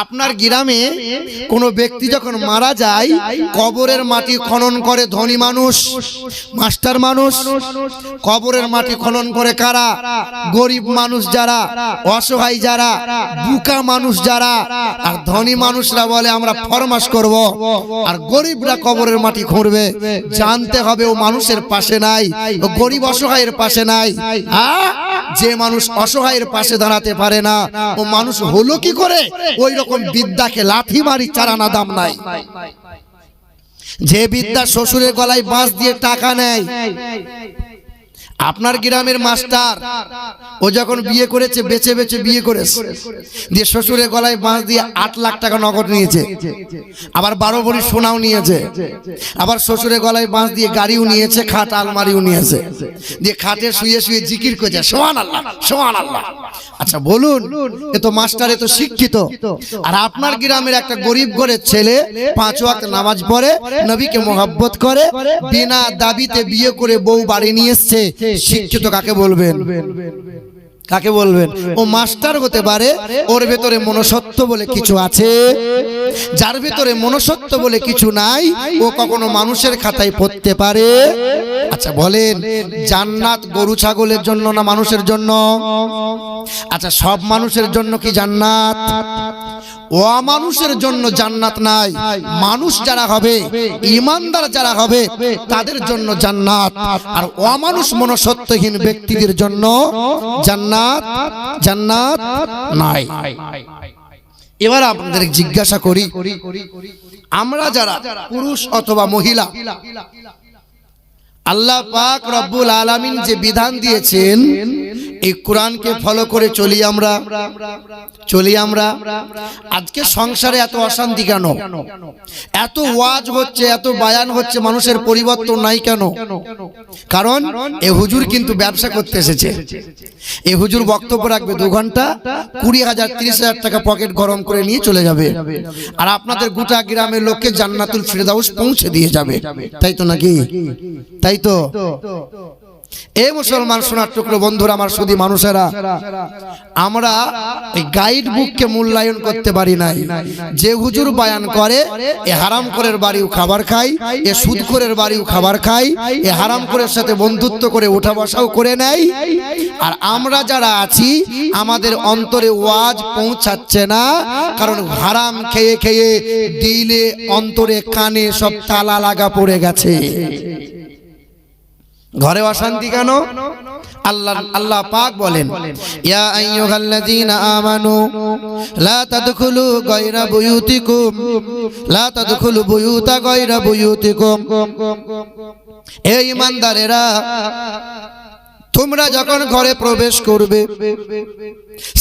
আপনার গ্রামে কোনো ব্যক্তি যখন মারা যায়, কবরের মাটি খনন করে ধনী মানুষ, মাস্টার মানুষ। কবরের মাটি খনন করে কারা? গরিব মানুষ যারা, অসহায় যারা, বুকা মানুষ যারা। আর ধনী মানুষরা বলে, আমরা ফরমাস করব। আর গরিবরা কবরের মাটি খুঁড়বে। জানতে হবে ও মানুষের পাশে নাই, ও গরিব অসহায়ের পাশে নাই। আ? যে মানুষ অসহায়ের পাশে দাঁড়াতে পারে না, ও মানুষ হলো কি করে? ওই রকম বিদ্যাকে লাথি মারি চারানা দাম নাই। যে বিদ্যা শ্বশুরের গলায় বাঁশ দিয়ে টাকা নেয় আপনার গ্রামের মাস্টার, ও যখন বিয়ে করেছে, বেছে বেছে বিয়ে করেছে, দিয়ে শ্বশুরের গলায় বাঁশ দিয়ে আট লাখ টাকা নগদ নিয়েছে, আবার বারো ভরি সোনাও নিয়েছে, আবার শ্বশুরের গলায় বাঁশ দিয়ে গাড়িও নিয়েছে, খাট, আলমারিও নিয়েছে, দিয়ে খাটে শুয়ে শুয়ে জিকির করেছে সোহান আল্লাহ সোহান আল্লাহ আচ্ছা বলুন, এ তো মাস্টার, এ তো শিক্ষিত, আর আপনার গ্রামের একটা গরিব ঘরের ছেলে পাঁচ ওয়াক্ত নামাজ পড়ে, নবীকে মোহাব্বত করে, বিনা দাবিতে বিয়ে করে বউ বাড়ি নিয়ে এসছে শিক্ষিত কাকে বলবেন? কাকে বলবেন? ও মাস্টার হতে পারে ওর ভেতরে মনসত্ব বলে কিছু আছে। যার ভেতরে মনসত্ব বলে কিছু নাই ও কখনো মানুষের খাতায় পড়তে পারে। আচ্ছা বলেন জান্নাত গরু ছাগলের জন্য না মানুষের জন্য? আচ্ছা সব মানুষের জন্য কি জান্নাত? অমানুষের জন্য জান্নাত নাই। মানুষ যারা হবে, ইমানদার যারা হবে, তাদের জন্য জান্নাত। আর অমানুষ মনসত্বহীন ব্যক্তিদের জন্য জান্নাত জান্নাত নাই। এবার আপনাদের জিজ্ঞাসা করি, আমরা যারা পুরুষ অথবা মহিলা, আল্লাহ পাক রব্বুল আলামিন যে বিধান দিয়েছেন এই কোরআনকে ফলো করে চলি আমরা চলি আমরা। আজকে সংসারে এত অশান্তি কেন? এত ওয়াজ হচ্ছে, এত বায়ান হচ্ছে, মানুষের পরিবর্তন নাই কেন? কারণ এ হুজুর কিন্তু ব্যবসা করতে এসেছে। এ হুজুর বক্তব্য রাখবে দু ঘণ্টা, কুড়ি হাজার, তিরিশ হাজার টাকা পকেট গরম করে নিয়ে চলে যাবে। আর আপনাদের গোটা গ্রামের লোককে জান্নাতুল ফিরদাউস পৌঁছে দিয়ে যাবে। তাই তো নাকি? তাই তো? এ মুসলমান সোনার টুকরো, বন্ধুরা, আমার শুধু মানুষেরা, আমরা গাইড বুককে মূল্যায়ন করতে পারি নাই। যে হুজুর বায়ান করে, এ হারাম করের বাড়িও খাবার খাই এ সুদখোরের বাড়িও খাবার খাই এ হারাম করের সাথে বন্ধুত্ব করে ওঠা বসাও করে নেয়। আর আমরা যারা আছি, আমাদের অন্তরে ওয়াজ পৌঁছাচ্ছে না, কারণ হারাম খেয়ে খেয়ে দিলে অন্তরে কানে সব তালা লাগা পড়ে গেছে। ঘরে অশান্তি কেন? আল্লাহ আল্লাহ পাক বলেন, ইয়া আইয়ুহাল্লাযীনা আমানু, লা তাদখুলু গায়রা বুয়ুতিকুম, লা তাদখুলু বুয়ুতা গায়রা বুয়ুতিকুম। এই ঈমানদারেরা তোমরা যখন ঘরে প্রবেশ করবে,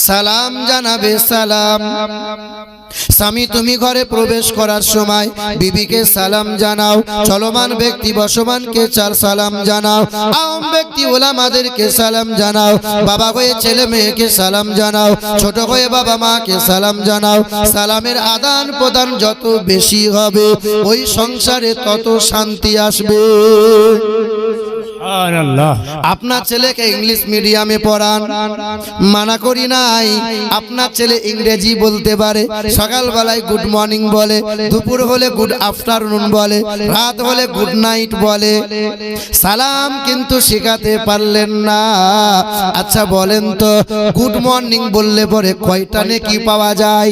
সালাম জানাবে, সালাম। স্বামী, তুমি ঘরে প্রবেশ করার সময় বিবিকে সালাম জানাও, চলমান ব্যক্তি বসমানকে চার সালাম জানাও, আম ব্যক্তি, ওলামাদেরকে সালাম জানাও, বাবা হয়ে ছেলে মেয়েকে সালাম জানাও, ছোট হয়ে বাবা মাকে সালাম জানাও। সালামের আদান প্রদান যত বেশি হবে, ওই সংসারে তত শান্তি আসবে। আপনার ছেলেকে ইংলিশ মিডিয়ামে পড়ান। মানা করি নাই, আপনার ছেলে ইংরেজি বলতে পারে। সকালবেলায় গুড মর্নিং বলে, দুপুর হলে গুড আফটারনুন বলে, রাত হলে গুড নাইট বলে। সালাম কিন্তু শেখাতে পারলেন না। আচ্ছা বলেন তো গুড মর্নিং বললে পরে কয়টা কি পাওয়া যায়?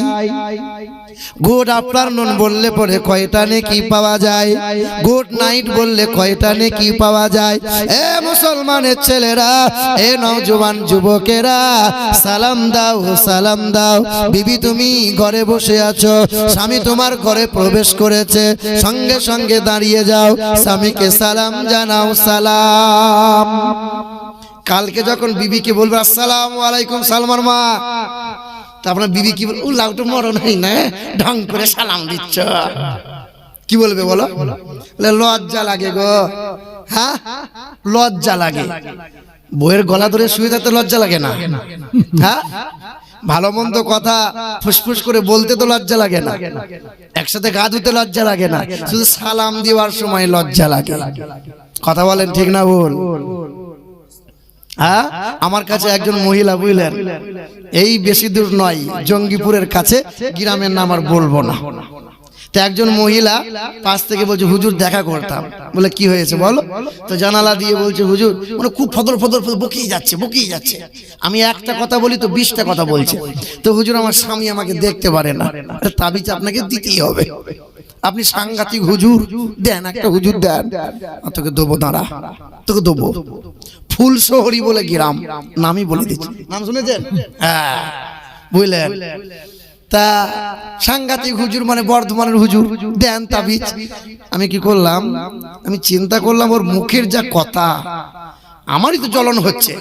গুড আফটারনুন বললে পরে কয়টা কি পাওয়া যায়? গুড নাইট বললে কয়টা কি পাওয়া যায়? এ মুসলমানের ছেলেরা, এ নওজোয়ান যুবকেরা, সালাম দাও সালাম দাও। বিবি, তুমি ঘরে বসে আছো। স্বামী তোমার ঘরে প্রবেশ করেছে। সঙ্গে সঙ্গে দাঁড়িয়ে যাও। স্বামীকে সালাম জানাও, সালাম। কালকে যখন বিবিকে বলবে, আসসালামু আলাইকুম সালমান মা। তা আপনার বিবি কি বল ও লাউটু মরণ হয় না ঢং করে সালাম দিচ্ছ। কি বলবে বলো? বলে? লজ্জা লাগে গো। হ্যাঁ? লজ্জা লাগে। বইয়ের গলা ধরে শুয়ে থাকতে লজ্জা লাগে না। হ্যাঁ? ভালো মন্দ কথা ফুসফুস করে বলতে তো লজ্জা লাগে না। একসাথে গা ধুতে লজ্জা লাগে না। শুধু সালাম দেওয়ার সময় লজ্জা লাগে। কথা বলেন ঠিক না বল হ্যাঁ? আমার কাছে একজন মহিলা বুঝলেন এই বেশি দূর নয় জঙ্গিপুরের কাছে গ্রামের নাম আর বলব না। তো একজন মহিলা পাশ থেকে বলছে হুজুর দেখা করতাম। বলে কি হয়েছে বলো? তো জানালা দিয়ে বলছে হুজুর মানে খুব ফদর ফদর ফদর বকিয়ে যাচ্ছে বকিয়ে যাচ্ছে। আমি একটা কথা বলি তো বিশটা কথা বলছে। তো হুজুর আমার স্বামী আমাকে দেখতে পারে না। তাবিজ আপনাকে দিতেই হবে। আপনি সাংঘাতিক হুজুর দেন একটা হুজুর দেন। তোকে দেবো দাঁড়া তোকে দেবো। ফুল শহরি বলে গ্রাম নামই বলে দিচ্ছি। নাম শুনেছেন? হ্যাঁ বুঝলেন? তা সাংঘাতিক হুজুর মানে বর্ধমানের হুজুর দেন তাবিজ। আমি কি করলাম? আমি চিন্তা করলাম ওর মুখের যা কথা আমারই তো জ্বলন হচ্ছে।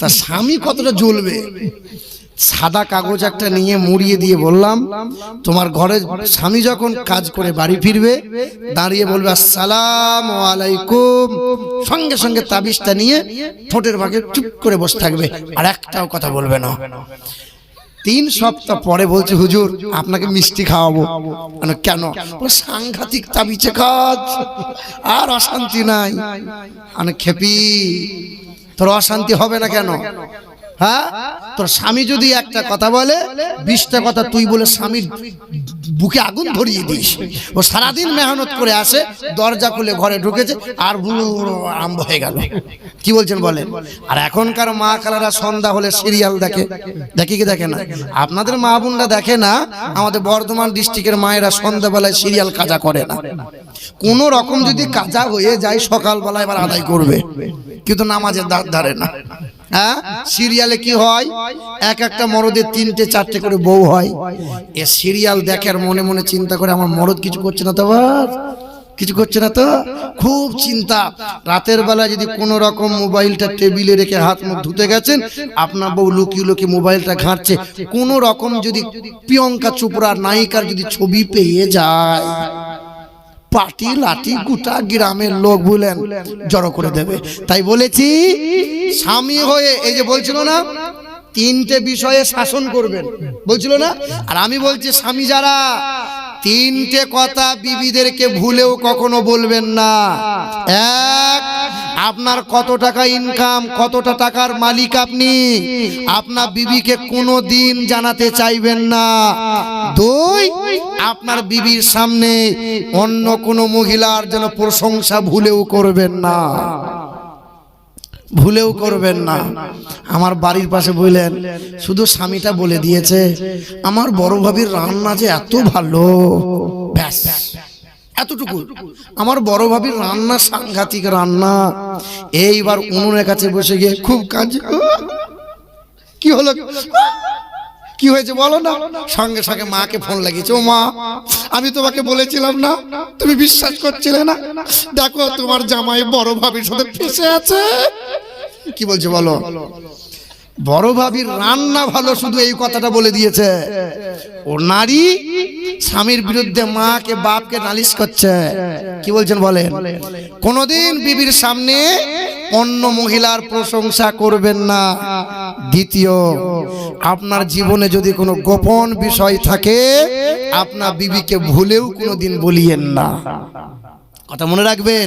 তা স্বামী কতটা জ্বলবে? সাদা কাগজ একটা নিয়ে মুড়িয়ে দিয়ে বললাম, তোমার ঘরে স্বামী যখন কাজ করে বাড়ি ফিরবে, দাঁড়িয়ে বলবে, আসসালাম আলাইকুম। সঙ্গে সঙ্গে তাবিজটা নিয়ে ঠোঁটের ভাগে চুপ করে বসে থাকবে আর একটাও কথা বলবে না। তিন সপ্তাহ পরে বলছে, হুজুর, আপনাকে মিষ্টি খাওয়াবো। মানে কেন? সাংঘাতিক তাবিজে কাজ, আর অশান্তি নাই। মানে খেপি, তোর অশান্তি হবে না কেন? হ্যাঁ? তোর স্বামী যদি একটা কথা বলে, বিশটা কথা তুই বলে স্বামীর বুকে আগুন ধরিয়ে দিস। ও সারাদিন মেহনত করে আসে, দরজা খুলে ঘরে ঢুকেছে, আর আরম্ভ হয়ে গেল। কি বলছেন বলেন? আর এখনকার মা কালারা সন্ধ্যা হলে সিরিয়াল দেখে। দেখে কি দেখে না? আপনাদের মা বোনরা দেখে না, আমাদের বর্ধমান ডিস্ট্রিক্টের মায়েরা সন্ধ্যাবেলায় সিরিয়াল কাজা করে না। কোন রকম যদি কাজা হয়ে যায়, সকালবেলা এবার আদায় করবে। কিন্তু নামাজের দাঁত ধারে না। হ্যাঁ? সিরিয়ালে কি হয়? এক একটা মরদের তিনটে, চারটে করে বউ হয়। এ সিরিয়াল দেখার মনে মনে চিন্তা করে, আমার মরদ কিছু করছে না তো কিছু করছে না তো? খুব চিন্তা। রাতের বেলা যদি কোনো রকম মোবাইলটা টেবিলে রেখে হাত মুখ ধুতে গেছেন, আপনার বউ লুকিয়ে লুকিয়ে মোবাইলটা ঘাঁটছে। কোনো রকম যদি প্রিয়ঙ্কা চোপড়া নায়িকার যদি ছবি পেয়ে যায় পাটি, লাঠি, গোটা গ্রামের লোক বলেন, জড়ো করে দেবে। তাই বলেছি, স্বামী হয়ে, এই যে বলছিল না, তিনটে বিষয়ে শাসন করবেন। বলছিল না? আর আমি বলছি, স্বামী যারা, তিনটে কথা বিবিদেরকে ভুলেও কখনো বলবেন না। এক আপনার কত টাকা ইনকাম কতটা টাকার মালিক আপনি? আপনার বিবিকে কোনো দিন জানাতে চাইবেন না। দুই, আপনার বিবির সামনে অন্য কোনো মহিলার যেন প্রশংসা ভুলেও করবেন না। ভুলেও করবেন না। আমার বাড়ির পাশে বললেন, শুধু স্বামীটা বলে দিয়েছে, আমার বড় ভাবির রান্না যে এত ভালো। ব্যাস। এতটুকু। আমার বড় ভাবির রান্না সাংঘাতিক রান্না। এইবার উনুনের কাছে বসে গিয়ে খুব কাজ কি হলো? কি হয়েছে বলো না? সঙ্গে সঙ্গে মাকে ফোন লাগিয়েছে। ও মা আমি তোমাকে বলেছিলাম না তুমি বিশ্বাস করছিলে না। দেখো তোমার জামাই বড় ভাবির সাথে ফেসে আছে। কি বলছে বলো? বড় ভাবির রান্না ভালো শুধু এই কথাটা বলে দিয়েছে। ও নারী স্বামীর বিরুদ্ধে মাকে, বাপকে নালিশ করছে। কি বলছেন বলেন? কোনদিন বিবির সামনে অন্য মহিলার প্রশংসা করবেন না। দ্বিতীয়, আপনার জীবনে যদি কোনো গোপন বিষয় থাকে, আপনার বিবিকে ভুলেও কোনোদিন বলিয়েন না। কথা মনে রাখবেন?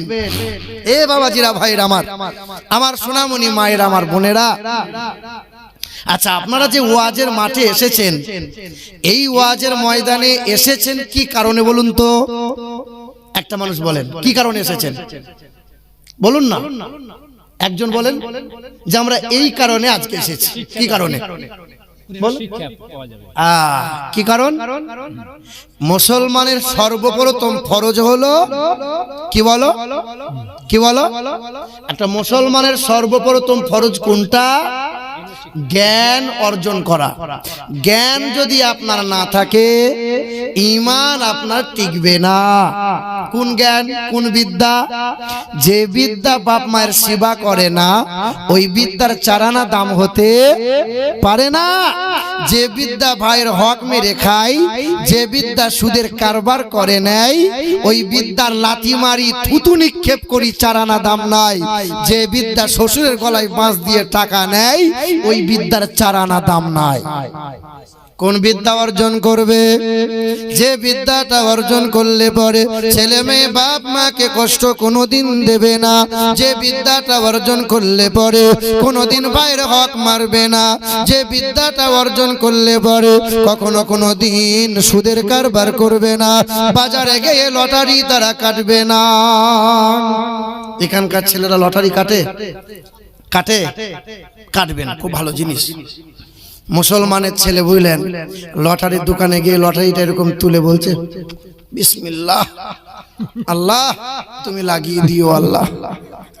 এ বাবাজিরা ভাইয়ের আমার আমার সোনামণি মায়ের, আমার বোনেরা। আচ্ছা আপনারা যে ওয়াজের মাঠে এসেছেন, এই ওয়াজের ময়দানে এসেছেন কি কারণে বলুন তো? একটা মানুষ বলেন, কি কারণে এসেছেন? বলুন না। একজন বলেন যে আমরা এই কারণে আজকে এসেছি। কি কারণে? কি কারণ? মুসলমানের সর্বপ্রথম ফরজ হলো কি বলো? কি বলো? একটা মুসলমানের সর্বপ্রথম ফরজ কোনটা? জ্ঞান অর্জন করা। জ্ঞান যদি আপনার না থাকে, ইমান আপনার টিকবে না। কোন জ্ঞান? কোন বিদ্যা? যে বিদ্যা বাপ মায়ের সেবা করে না, ওই বিদ্যার চারানা দাম হতে পারে না। যে বিদ্যা ভাইয়ের হক মেরে খায়, যে বিদ্যা সুদের কারবার করে নেয়, ওই বিদ্যার লাথি মারি, থুতু নিক্ষেপ করি, চারানা দাম নাই। যে বিদ্যা শ্বশুরের গলায় বাঁশ দিয়ে টাকা নেয় ওই বিদ্যার চারানা দাম নাই। কোন বিদ্যা অর্জন করবে? যে বিদ্যাটা অর্জন করলে পরে ছেলে মেয়ে বাপ মাকে কষ্ট কোনোদিন দেবে না। যে বিদ্যাটা অর্জন করলে পরে কোনোদিন বাইরে হক মারবে না। যে বিদ্যাটা অর্জন করলে পরে কখনো কোনো দিন সুদের কারবার করবে না। বাজারে গিয়ে লটারি তারা কাটবে না। এখানকার ছেলেরা লটারি কাটে? কাটে, কাটবেন, খুব ভালো জিনিস। মুসলমানের ছেলে বুঝলেন, লটারির দোকানে গিয়ে লটারিটা এরকম তুলে বলছে, বিসমিল্লাহ, আল্লাহ, তুমি লাগিয়ে দিও আল্লাহ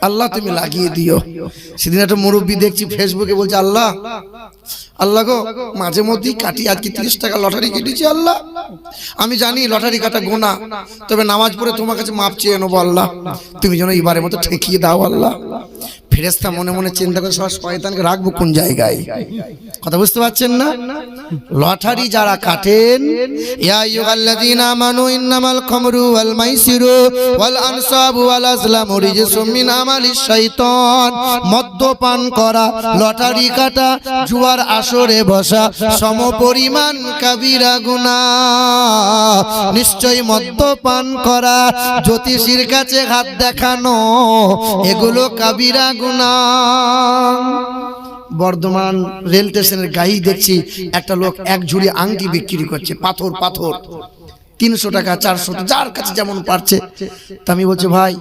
আল্লাহ, তুমি লাগিয়ে দিও। সেদিন একটা মুরব্বী দেখছি ফেসবুকে বলছে, আল্লাহ আল্লাহ গো, মাঝে মধ্যেই কাটি আজকে তিরিশ টাকা লটারি কেটেছি আল্লাহ। আমি জানি লটারি কাটা গোনা তবে নামাজ পড়ে তোমার কাছে মাপ চেয়ে নেব আল্লাহ। তুমি যেন এবারের মতো ঠেকিয়ে দাও আল্লাহ। ফেরেস্তা মনে মনে চিন্তা করে সব শয়তানকে রাখব কোন জায়গায়? কথা বুঝতে পারছেন না? লটারি যারা কাটেন, ইয়া আইয়ুহাল্লাযীনা আমানু ইন্নামাল খামরু ওয়াল মাইসিরু ওয়াল আনসাবু ওয়াল আজলামু রিজসুম মিন আমালিশ শাইতান। মদ্যপান করা, লটারি কাটা, জুয়ার আসরে বসা, সমপরিমাণ কাবিরা গুনাহ। নিশ্চয় মদ্যপান করা, জ্যোতিষীর কাছে হাত দেখানো, এগুলো কাবিরা গুনাহ। বর্ধমান রেল স্টেশনের গাড়ি দেখছি একটা লোক এক ঝুড়ি আংটি বিক্রি করছে, পাথর পাথর। তিনশো টাকা, চারশো যার কাছে যেমন পারছে। তা আমি বলছি, ভাই,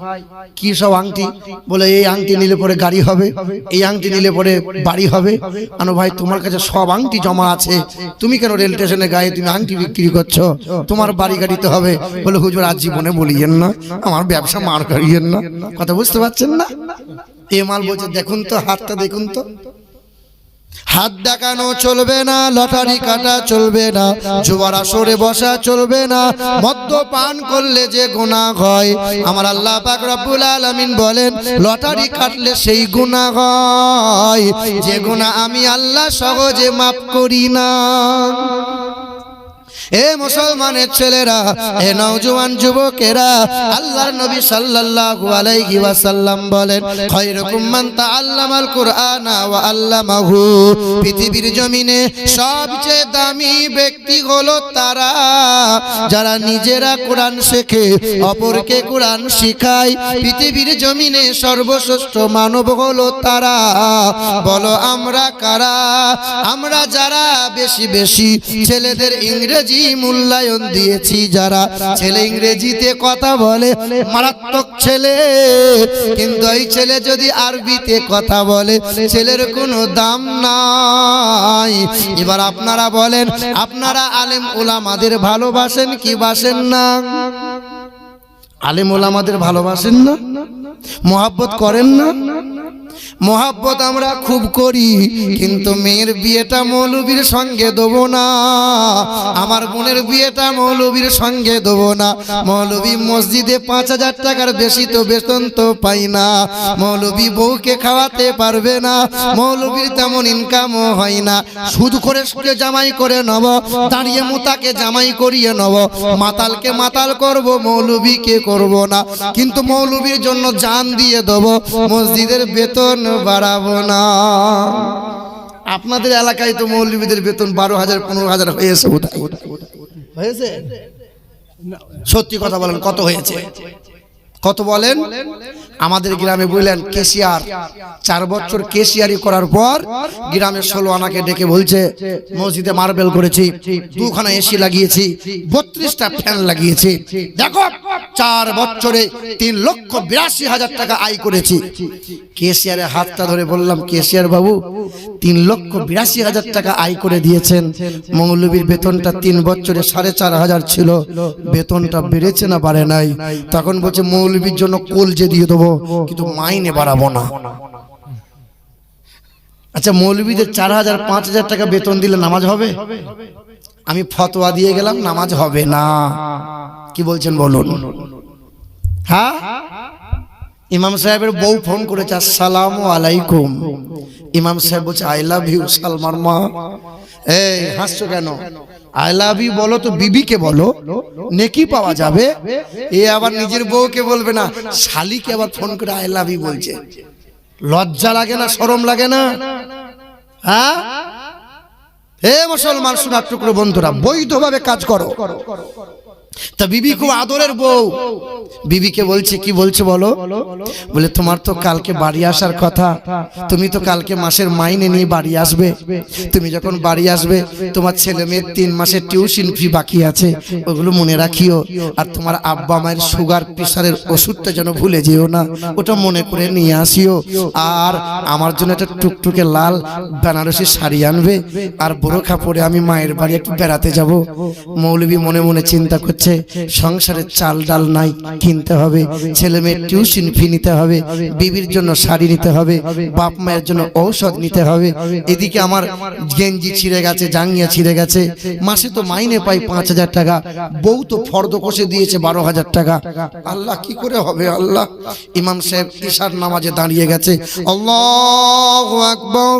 কি সব আংটি? বলে, এই আংটি নিলে পরে গাড়ি হবে, এই আংটি নিলে পরে বাড়ি হবে। আনো, ভাই, তোমার কাছে সব আংটি জমা আছে। তুমি কেন রেল স্টেশনের গায়ে তুমি আংটি বিক্রি করছ? তোমার বাড়ি গাড়িতে হবে। বলে, হুজুর, আজ জীবনে বলিয়েন না, আমার ব্যবসা মার করিয়েন না। কথা বুঝতে পারছেন না? এ বলছে, দেখুন তো, হাতটা দেখুন তো। হাত দেখানো চলবে না, লটারি কাটা চলবে না, জুয়ার আসরে বসা চলবে না মদ্য পান করলে যে গুনাহ হয়। আমার আল্লাহ পাক আলামিন বলেন, লটারি কাটলে সেই গুনাহ হয়। যে গুনাহ আমি আল্লাহ সহজে মাফ করি না। এ মুসলমানের ছেলেরা, এ নওজোয়ান যুবকেরা, আল্লাহর নবী সাল্লাল্লাহু আলাইহি ওয়াসাল্লাম বলেন মান তাআল্লামাল কুরআনা ওয়া আল্লামাহু। পৃথিবীর জমিনে সবচেয়ে দামি ব্যক্তি হলো তারা, যারা নিজেরা কোরআন শেখে, অপরকে কোরআন শিখায়। পৃথিবীর জমিনে সর্বশ্রেষ্ঠ মানব হলো তারা। বলো, আমরা কারা? আমরা যারা বেশি বেশি ছেলেদের ইংরেজি মূল্যায়ন দিয়েছি যারা ছেলে ইংরেজিতে কথা বলে, মারাত্মক ছেলে। কিন্তু এই ছেলে যদি আরবিতে কথা বলে, ছেলের কোনো দাম নাই। এবার আপনারা বলেন, আপনারা আলেম ওলামাদের ভালোবাসেন কি বাসেন না? আলেম ওলামাদের ভালোবাসেন না? মোহাব্বত করেন না? মোহাব্বত আমরা খুব করি, কিন্তু মেয়ের বিয়েটা মৌলবীর সঙ্গে দেবো না। আমার বোনের বিয়েটা মৌলবীর সঙ্গে দেবো না। মৌলবী মসজিদে পাঁচ হাজার টাকার বেশি তো বেতন তো পাই না। মৌলবী বউকে খাওয়াতে পারবে না। মৌলবীর তেমন ইনকামও হয় না। সুদ করে সুদে জামাই করে নেব, দাঁড়িয়ে মুতাকে জামাই করিয়ে নেব। মাতালকে মাতাল করব, মৌলবীকে করব না। কিন্তু মৌলবীর জন্য জান দিয়ে দেব। মসজিদের বেতন বাড়াবো না। আপনাদের এলাকায় তো মৌলবীদের বেতন বারো হাজার পনেরো হাজার হয়েছে হয়েছে? সত্যি কথা বলেন কত হয়েছে? কত বলেন? আমাদের গ্রামে বুঝলেন কেশিয়ার, চার বছর কেশিয়ারি করার পর গ্রামের ষোলো আনাকে ডেকে বলছে, মসজিদে মার্বেল করেছি, দুখানা এসি লাগিয়েছি, বত্রিশটা ফ্যান লাগিয়েছি। দেখো, চার বছরে তিন লক্ষ বিরাশি হাজার টাকা আয় করেছি। কেশিয়ারের হাতটা ধরে বললাম, কেশিয়ার বাবু, তিন লক্ষ বিরাশি হাজার টাকা আয় করে দিয়েছেন। মৌলবীর বেতনটা তিন বছরে সাড়ে চার হাজার ছিল। বেতনটা বেড়েছে না বাড়ে নাই? তখন বলছে মৌলবীর জন্য কলজে দিয়ে দেবো, কিন্তু মাইনে বাড়াবো না। আচ্ছা মৌলবীদের চার হাজার, পাঁচ হাজার টাকা বেতন দিলে নামাজ হবে? আমি ফতোয়া দিয়ে গেলাম, নামাজ হবে না। কি বলছেন বলুন? হ্যাঁ? ইমাম সাহেবের বউ ফোন করেছে, আসসালাম আলাইকুম। ইমাম সাহেব বলছে, আই লাভ ইউ সালমার মা। এই, হাসছো কেন? আই লাভ ইউ বলো তো, বিবিকে বলো, নেকি পাওয়া যাবে? এ আবার নিজের বউকে বলবে না, শালিকে আবার ফোন করে আই লাভ ইউ বলছে। লজ্জা লাগে না শরম লাগে না? হ্যাঁ? হে মুসলমান, শোনার টুকরো বন্ধুরা, বৈধভাবে কাজ করো। তা বিবি খুব আদরের বউ। বিবিকে বলছে কি বলছে বলো? বলে তোমার তো কালকে বাড়ি আসার কথা। তুমি তো কালকে মাসের মাইনে নিয়ে বাড়ি আসবে। তুমি যখন বাড়ি আসবে তোমার ছেলে মেয়ের তিন মাসের টিউশন ফি বাকি আছে। ওগুলো মনে রাখিও। আর তোমার আব্বা মায়ের সুগার প্রেশারের ওষুধটা যেন ভুলে যেও না ওটা মনে করে নিয়ে আসিও। আর আমার জন্য একটা টুকটুকে লাল বেনারসি শাড়ি আনবে। আর বোরখা পরে আমি মায়ের বাড়ি একটু বেড়াতে যাব। মৌলবী মনে মনে চিন্তা করছে সংসারে চাল ডাল নাই, কিনতে হবে, ছেলে মেয়ের টিউশন ফি নিতে হবে, বিবির জন্য শাড়ি নিতে হবে, বাপ মায়ের জন্য ঔষধ নিতে হবে, এদিকে আমার গেঞ্জি ছিঁড়ে গেছে, জাঙ্গিয়া ছিঁড়ে গেছে, মাসে তো মাইনে পাই পাঁচ হাজার টাকা, বউ তো ফর্দ কষে দিয়েছে বারো হাজার টাকা, আল্লাহ কি করে হবে আল্লাহ? ইমাম সাহেব ইশার নামাজে দাঁড়িয়ে গেছে, আল্লাহ আকবর।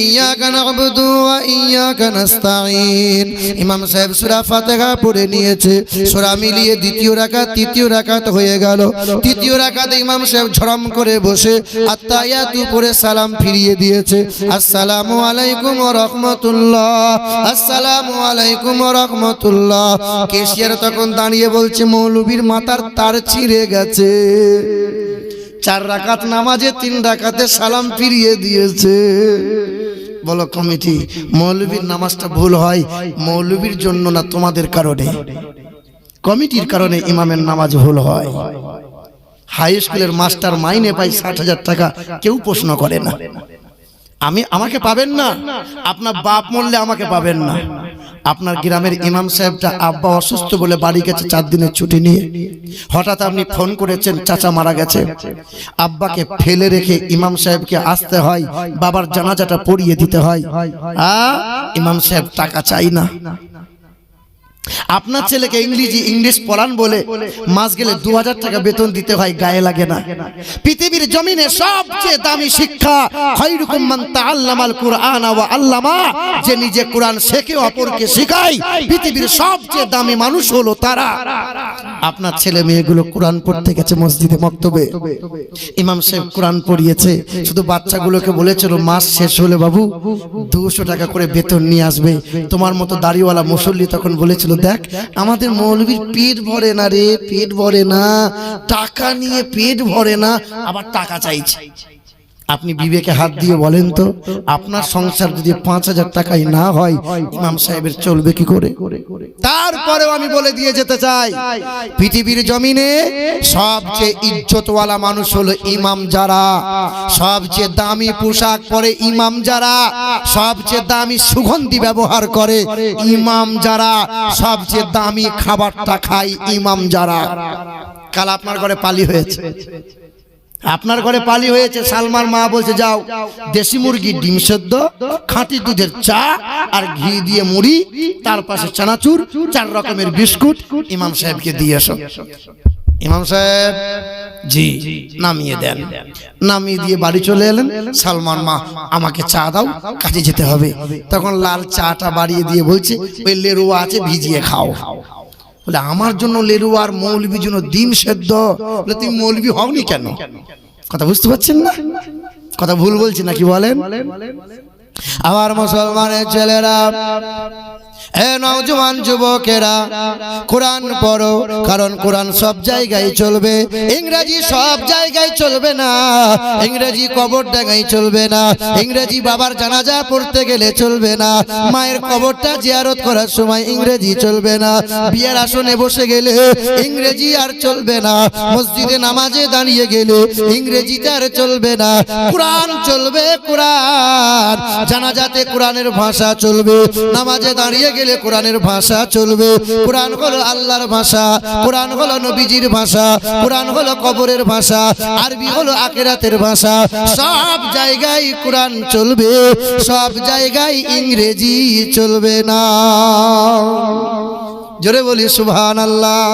ইয়াকা নাবুদু ওয়া ইয়াকা নাস্তাঈন ইমাম সাহেব সূরা ফাতিহা পড়ে নিয়েছে। সূরা মিলিয়ে দ্বিতীয় রাকাত, তৃতীয় রাকাত হয়ে গেল। তৃতীয় রাকাতে ইমাম সাহেব ঝরম করে বসে আত্তায়াত উপরে সালাম ফিরিয়ে দিয়েছে। আসসালামু আলাইকুম ওয়া রাহমাতুল্লাহ। আসসালামু আলাইকুম ওয়া রাহমাতুল্লাহ। কেশিয়ার তখন দাঁড়িয়ে বলছে মৌলভীর মাথার তার ছিঁড়ে গেছে। চার রাকাত নামাজে, তিন রাকাতে সালাম ফিরিয়ে দিয়েছে। বলো কমিটি মৌলবীর নামাজটা ভুল হয় মৌলবীর জন্য না তোমাদের কারণে? কমিটির কারণে ইমামের নামাজ ভুল হয়। হাই স্কুলের মাস্টার মাইনে পাই ষাট হাজার টাকা, কেউ প্রশ্ন করে না। আমি, আমাকে পাবেন না? আপনার বাপ মরলে আমাকে পাবেন না। আপনার গ্রামের ইমাম সাহেবটা আব্বা অসুস্থ বলে বাড়ি গেছে চার দিনের ছুটি নিয়ে। হঠাৎ আপনি ফোন করেছেন চাচা মারা গেছে। আব্বাকে ফেলে রেখে ইমাম সাহেবকে আসতে হয় বাবার জানাজাটা পড়িয়ে দিতে হয়। আ? ইমাম সাহেব টাকা চাই না। আপনার ছেলেকে ইংরেজি ইংলিশ পড়ান বলে মাস গেলে দু হাজার টাকা বেতন দিতে হয় গায়ে লাগে না। পৃথিবীর জমিনে সবচেয়ে দামি শিক্ষা তাআল্লামাল কুরআন ওয়া আল্লামা। যে নিজে কোরআন শেখে অপরকে শেখায়। পৃথিবীর সবচেয়ে দামি মানুষ হলো তারা। আপনার ছেলে মেয়েগুলো কোরআন পড়তে গেছে মসজিদে মক্তবে। ইমাম সাহেব কোরআন পড়িয়েছে, শুধু বাচ্চাগুলোকে বলেছিল মাস শেষ হলে বাবু, দুশো টাকা করে বেতন নিয়ে আসবে। তোমার মতো দাড়িওয়ালা মুসল্লি তখন বলেছিল, দেখ, আমাদের মৌলবীর পেট ভরে না রে, পেট ভরে না, টাকা নিয়ে পেট ভরে না, আবার টাকা চাইছে। আপনি বিবেকে হাত দিয়ে বলেন তো আপনার সংসার যদি পাঁচ হাজার টাকায় না হয় ইমাম সাহেবের চলবে কি করে? তারপরেও আমি বলে দিয়ে যেতে চাই পৃথিবীর জমিনে সবচেয়ে ইজ্জতওয়ালা মানুষ হলো ইমাম যারা। সবচেয়ে দামি পোশাক পরে ইমাম যারা। সবচেয়ে দামি সুগন্ধি ব্যবহার করে ইমাম যারা। সবচেয়ে দামি খাবারটা খায় ইমাম যারা। কাল আপনার ঘরে পালি হয়েছে। আপনার ঘরে পালি হয়েছে সালমার মা বলছে যাও দেশি মুরগি ডিম সেদ্ধ খাঁটি দুধের চা আর ঘি দিয়ে মুড়ি তার পাশে চানাচুর চার রকমের বিস্কুট ইমাম সাহেবকে দিয়ে এসো। ইমাম সাহেব জি নামিয়ে দেন। নামিয়ে দিয়ে বাড়ি চলে এলেন। সালমান মা আমাকে চা দাও কাজে যেতে হবে। তখন লাল চাটা বাড়িয়ে দিয়ে বলছে ওই লেরুয়া আছে ভিজিয়ে খাও। খাও। বলে, আমার জন্য লেরুয়ার আর মৌলবির জন্য দিন সেদ্ধ। বলে, তুমি মৌলবি হওনি কেন? কথা বুঝতে পারছেন না? কথা ভুল বলছি নাকি বলেন? আমার মুসলমানের ছেলেরা এ নওজোয়ান যুবকেরা, কোরআন পড়ো, কারণ কোরআন সব জায়গায় চলবে। ইংরেজি সব জায়গায় চলবে না। ইংরেজি কবর ডাঙাই চলবে না। ইংরেজি বাবার জানাজা পড়তে গেলে চলবে না। মায়ের কবরটা জিয়ারত করার সময় ইংরেজি চলবে না। বিয়ের আসনে বসে গেলে ইংরেজি আর চলবে না। মসজিদে নামাজে দাঁড়িয়ে গেলে ইংরেজিতে আর চলবে না। কোরআন চলবে, কোরআন। জানাজাতে কোরআনের ভাষা চলবে। নামাজে দাঁড়িয়ে গেলে কোরআনের ভাষা চলবে। কোরআন হলো আল্লাহর ভাষা, কোরআন হলো নবীজির ভাষা, কোরআন হলো কবরের ভাষা, আরবি হলো আকেরাতের ভাষা। সব জায়গায় কোরআন চলবে, সব জায়গায় ইংরেজি চলবে না। জোরে বলি সুবহান আল্লাহ